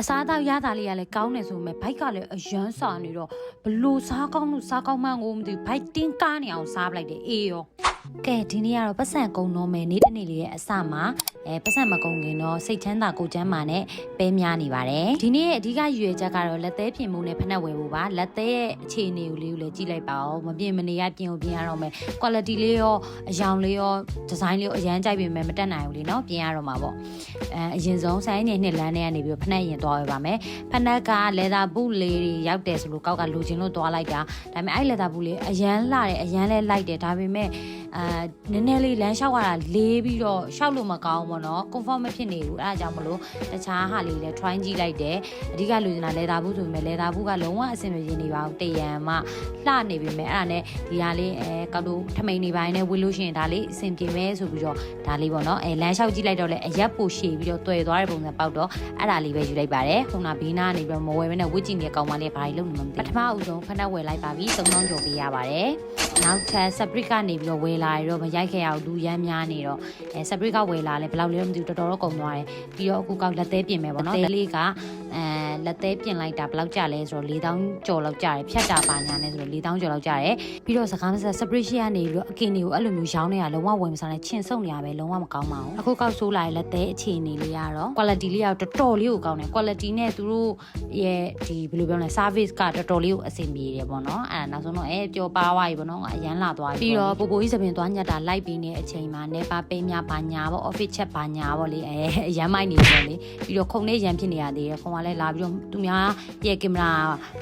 အစားအသောက်ရတာလေးကလည်းကောင်းတယ်ဆိုပေမဲ့ဘိုက်ကလည်းအရန်စာနေတော့ဘလို့စားကောင်းလို့စားကောင်းမှန်းကိုမသိဘူးဘိုက်တင်းကားနေအောင်စားပလိုက်တယ်အေးရော ကဲဒီနေ့ကတော့ပတ်စံကုံတော့မယ်နေ့တစ်နေ့လေးရဲ့အစမှာအဲပတ်စံမကုံခင်တော့စိတ်ချမ်းသာကိုယ်ချမ်းသာနဲ့ပဲများနေပါတယ်ဒီနေ့ရဲ့အဓိကရည်ရွယ်ချက်ကတော့လက်သေးပြင်မှုနဲ့ဖက်နှက်ဝယ်ဖို့ပါလက်သေးရဲ့အခြေအနေကိုလေးကိုလည်းကြည့်လိုက်ပါဦးမပြင်မနေရပြင်ကိုပြင်ရတော့မယ် quality လေးရောအယောင်လေးရောဒီဇိုင်းလေးရောအရန်ကြိုက်ပြင်မဲ့မတက်နိုင်ဘူးလေနော်ပြင်ရတော့မှာပေါ့အဲအရင်ဆုံးဆိုင်းနေနှစ်လမ်းနဲ့ကနေပြီးဖက်နှက်ရင်သွားရပါမယ်ဖက်နှက်ကလေသာဘူးလေးတွေရောက်တယ်ဆိုလို့ကောက်ကလိုချင်လို့သွားလိုက်တာဒါပေမဲ့အဲ့လေသာဘူးလေးအရန်လာတယ်အရန်လဲလိုက်တယ်ဒါပေမဲ့အာနည်းနည်းလေးလမ်းလျှောက်ရတာလေးပြီးတော့လျှောက်လို့မကောင်းဘူးပေါ့နော် comfort မဖြစ်နေဘူးအဲဒါကြောင့်မလို့တခြားဟာလေးလည်း try ကြည့်လိုက်တယ်အဓိကလူကျင်တာလဲတာဘူးဆိုပေမဲ့လဲတာဘူးကလုံးဝအဆင်မပြေနေပါဘူးတရံမှလှနေပြီမဲ့အဲ့ဒါနဲ့ဒီဟာလေးအဲကောက်တို့ထမိန်နေပိုင်းနဲ့ဝေလို့ရှိရင်ဒါလေးအဆင်ပြေမဲ့ဆိုပြီးတော့ဒါလေးပေါ့နော်အဲလမ်းလျှောက်ကြည့်လိုက်တော့လဲအရက်ပိုရှည်ပြီးတော့တွေ့သွားတဲ့ပုံစံပေါက်တော့အဲ့ဒါလေးပဲယူလိုက်ပါတယ်ခုနဘေးနားနေပြီးတော့မဝယ်မနဲ့ဝစ်ကြည့်နေကောင်းမလေးဘာလို့လုပ်နေမှမသိဘူးပထမအဦးဆုံးဖက်နှက်ဝယ်လိုက်ပါပြီ၃000ကျော်ပေးရပါတယ် နောက်ထပ် Sprit ကနေပြီးတော့ဝယ်လာရတော့မရိုက်ခဲ့ရအောင်လူရမ်းများနေတော့အဲ Sprit ကဝယ်လာလဲဘယ်လောက်လဲတော့မသိဘူးတော်တော်တော့ကုန်သွားတယ်ပြီးတော့အခုကောက်လက်သေးပြင်မယ်ပေါ့နော်လက်လေးကအဲ လက်သေးပြင်လိုက်တာဘယ်လောက်ကြလဲဆိုတော့4000ကျော်လောက်ကြတယ်ဖြတ်တာပါညာနဲ့ဆိုတော့4000ကျော်လောက်ကြတယ်ပြီးတော့စကားမဆက် Sprit ရှိကနေပြီးတော့အကင်တွေကိုအဲ့လိုမျိုးရောင်းနေတာလုံးဝဝယ်မစားနဲ့ချင်းဆုပ်နေရပဲလုံးဝမကောင်းပါဘူးအခုကောက်ဆိုးလာတဲ့လက်သေးအခြေအနေလေးကတော့ quality လေးကတော်တော်လေးကိုကောင်းတယ် quality နဲ့သူတို့ရဲ့ဒီဘယ်လိုပြောလဲ service ကတော်တော်လေးကိုအဆင်ပြေတယ်ပေါ့နော်အဲ့ဒါနောက်ဆုံးတော့အဲပျော်ပါသွားပြီပေါ့နော်အရန်လာသွားပြီပြီးတော့ပိုပိုကြီးသပင်သွားညက်တာလိုက်ပြီးနေတဲ့အချိန်မှာနေပါပေးများပါညာပေါ့ office chat ပါညာပေါ့လေအဲအရန်မိုက်နေတယ်လေပြီးတော့ခုံနဲ့ရန်ဖြစ်နေရသေးတယ်ခုံကလည်းလာပြီးတော့သူများရဲ့ကင်မရာ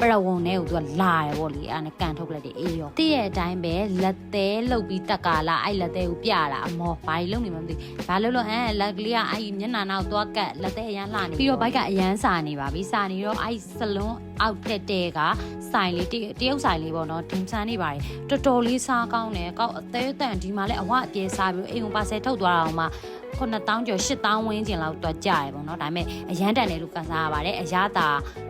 ပရဝုံနဲ့ကိုသူကလာတယ်ပေါ့လေအဲ့ဒါနဲ့ကန်ထုတ်လိုက်တယ်အေးရောတည့်ရဲ့အတိုင်းပဲလက်သေးလုတ်ပြီးတက်ကာလာအဲ့လက်သေးကိုပြတာအမောဘာကြီးလုံနေမှမသိဘာလို့လို့အဲလက်ကလေးကအဲ့မျက်နှာနောက်သွားကတ်လက်သေးအရန်လှနေပြီးတော့ဘိုက်ကအရန်စာနေပါပြီစာနေတော့အဲ့စလုံး အောက်တက်တဲ့ကဆိုင်လေးတရုတ်ဆိုင်လေးပေါ့နော်ဒင်ဆန်နေပါတယ်တော်တော်လေးစားကောင်းတယ်ကောက်အသေးတန်ဒီမှာလည်းအဝအပြေစားပြီးအိမ်ကပါဆယ်ထုတ်သွားတာအောင်မှ9000ကျော်8000ဝန်းကျင်လောက်တွက်ကြရပေါ့နော်ဒါပေမဲ့အရန်တန်တယ်လို့ကန်စားရပါတယ်အရသာ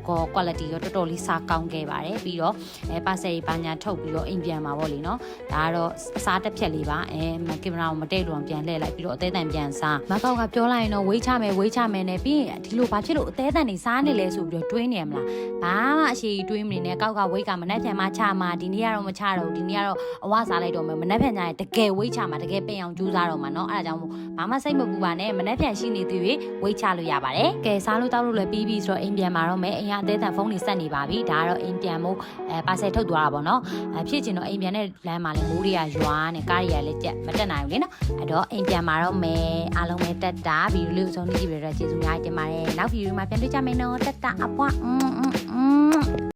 ကော quality ရောတော်တော်လေးစားကောင်းခဲ့ပါတယ်ပြီးတော့အဲပါဆယ်ဘာညာထုတ်ပြီးတော့အိမ်ပြန်มาပေါ့လीနော်ဒါကတော့အစားတစ်ဖြက်လေးပါအဲကင်မရာကိုမတိတ်လို့ပြန်လှည့်လိုက်ပြီးတော့အသေးတန်ပြန်စားမကောက်ကပြောလိုက်ရင်တော့ဝေးချမယ်ဝေးချမယ်နဲ့ပြီးရင်ဒီလိုဘာဖြစ်လို့အသေးတန်နေစားနေလဲဆိုပြီးတော့တွေးနေရမလားဘာမှအရှိတွေးမနေနဲ့ကောက်ကဝေးကမနှက်ပြန်မှချမှာဒီနေ့ကတော့မချတော့ဒီနေ့ကတော့အဝစားလိုက်တော့မယ်မနှက်ပြန်ကြရင်တကယ်ဝေးချမှာတကယ်ပင်အောင်ကြိုးစားတော့မှာเนาะအဲဒါကြောင့်ဘာမှစိတ်မပူပါနဲ့မနှက်ပြန်ရှိနေသေး၍ဝေးချလို့ရပါတယ်ကဲစားလို့တောက်လို့လည်းပြီးပြီဆိုတော့အိမ်ပြန်มาတော့မယ်အိမ်ကအသေးတန်ဖုန်းတွေဆက်နေပါပြီဒါကတော့အိမ်ပြန်မို့အဲပါဆယ်ထုတ်သွားတာပေါ့နော်အဲဖြစ်ချင်တော့အိမ်ပြန်တဲ့လမ်းမှာလည်းမိုးတွေကရွာနဲ့ကားတွေကလည်းကြက်မတက်နိုင်ဘူးလေနော်အဲ့တော့အိမ်ပြန်มาတော့မယ်အားလုံးပဲတက်တာဗီဒီယိုလေးကိုဆုံးဖြတ်ကြည့်ပြီးတော့ကျေးဇူးများတင်ပါတယ်နောက်ဗီဒီယိုမှာပြန်တွေ့ကြမယ်နော်တက်တာအပွားอืม 木